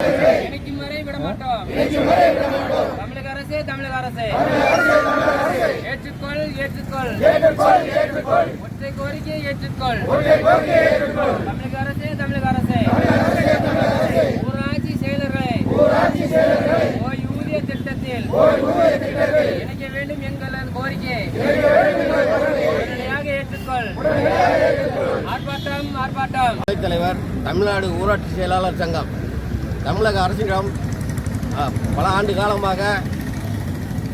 இணைக்கும் வரை விட மாட்டோம் தமிழக அரசு தமிழக அரசே ஏற்றுக்கொள் ஏற்றுக்கொள் ஒற்றை கோரிக்கை ஏற்றுக்கொள் தமிழக அரசு தமிழக அரசே ஊராட்சி செயலர்களை ஓய்வூதிய திட்டத்தில் இணைக்க வேண்டும் எங்களது கோரிக்கை உடனடியாக ஏற்றுக்கொள் ஆர்ப்பாட்டம் ஆர்ப்பாட்டம் தலைவர் தமிழ்நாடு ஊராட்சி செயலாளர் சங்கம். தமிழக அரசிடம் பல ஆண்டு காலமாக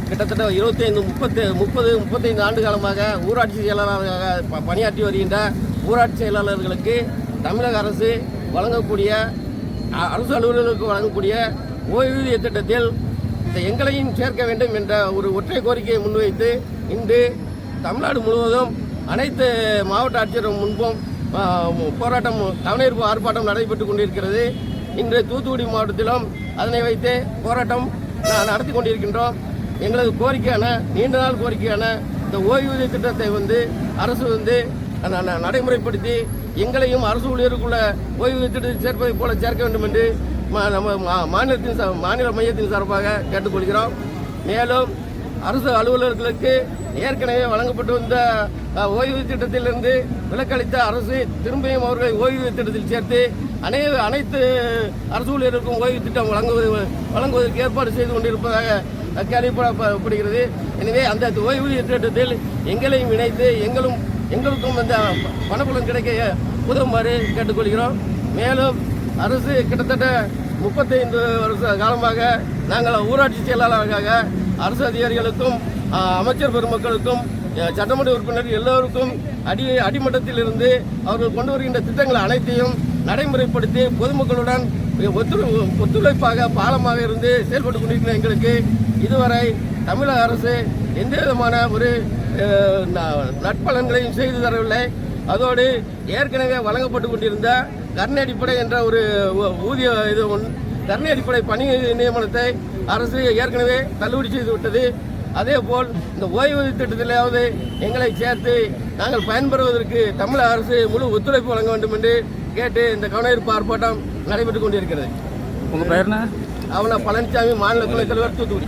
கிட்டத்தட்ட இருபத்தைந்து முப்பத்து முப்பது முப்பத்தைந்து ஆண்டு காலமாக ஊராட்சி செயலாளராக ப- பணியாற்றி வருகின்ற ஊராட்சி செயலாளர்களுக்கு தமிழக அரசு வழங்கக்கூடிய அரசு அலுவலர்களுக்கு வழங்கக்கூடிய ஓய்வூதிய திட்டத்தில் இந்த எங்களையும் சேர்க்க வேண்டும் என்ற ஒரு ஒற்றை கோரிக்கையை முன்வைத்து இன்று தமிழ்நாடு முழுவதும் அனைத்து மாவட்ட ஆட்சியர் முன்பும் போராட்டம் கவனஈர்ப்பு ஆர்ப்பாட்டம் நடைபெற்று கொண்டிருக்கிறது. இன்று தூத்துக்குடி மாவட்டத்திலும் அதனை வைத்து போராட்டம் நடத்தி கொண்டிருக்கின்றோம். எங்களது கோரிக்கையான நீண்ட நாள் கோரிக்கையான இந்த ஓய்வூதிய திட்டத்தை வந்து அரசு வந்து நடைமுறைப்படுத்தி எங்களையும் அரசு ஊழியருக்குள்ள ஓய்வூதிய திட்டத்தை சேர்ப்பதை போல சேர்க்க வேண்டும் என்று மா- நம்ம மா- மாநிலத்தின் மாநில மையத்தின் சார்பாக கேட்டுக்கொள்கிறோம். மேலும் அரசு அலுவலர்களுக்கு ஏற்கனவே வழங்கப்பட்டு வந்த ஓய்வூதிய திட்டத்திலிருந்து விலக்களித்த அரசு திரும்பியும் அவர்களை ஓய்வூதிய திட்டத்தில் சேர்த்து அனை அனைத்து அரசு ஊழியர்களுக்கும் ஓய்வு திட்டம் வழங்குவது வழங்குவதற்கு ஏற்பாடு செய்து கொண்டிருப்பதாக கேள்விப்படப்படுகிறது எனவே அந்த ஓய்வூதிய திட்டத்தில் எங்களையும் இணைத்து எங்களும் எங்களுக்கும் அந்த பணபலன் கிடைக்க உதவுமாறு கேட்டுக்கொள்கிறோம். மேலும் அரசு கிட்டத்தட்ட முப்பத்தைந்து வருஷ காலமாக நாங்கள் ஊராட்சி செயலாளராக அரசு அதிகாரிகளுக்கும் அமைச்சர் பெருமக்களுக்கும் சட்டமன்ற உறுப்பினர் எல்லோருக்கும் அடி அடிமட்டத்தில் இருந்து அவர்கள் கொண்டு வருகின்ற திட்டங்கள் அனைத்தையும் நடைமுறைப்படுத்தி பொதுமக்களுடன் ஒத்துழை ஒத்துழைப்பாக பாலமாக இருந்து செயல்பட்டு கொண்டிருக்கிற எங்களுக்கு இதுவரை தமிழக அரசு எந்த விதமான ஒரு ந- நட்பலன்களையும் செய்து தரவில்லை. அதோடு ஏற்கனவே வழங்கப்பட்டு கொண்டிருந்த கர்ண அடிப்படை என்ற ஒரு ஊதிய இது ஒன்- கர்ண அடிப்படை பணி நியமனத்தை அரசு ஏற்கனவே தள்ளுபடி செய்து விட்டது. அதே போல் இந்த ஓய்வூதிய திட்டத்திலாவது எங்களை சேர்த்து நாங்கள் பயன்பெறுவதற்கு தமிழக அரசு முழு ஒத்துழைப்பு வழங்க வேண்டும் என்று கேட்டு இந்த கவனஈர்ப்பு ஆர்ப்பாட்டம் நடைபெற்றுக் கொண்டிருக்கிறது. உங்கள் பேர் என்ன? அவன பழனிசாமி மாநில துணைத் தலைவர் தூத்துக்குடி.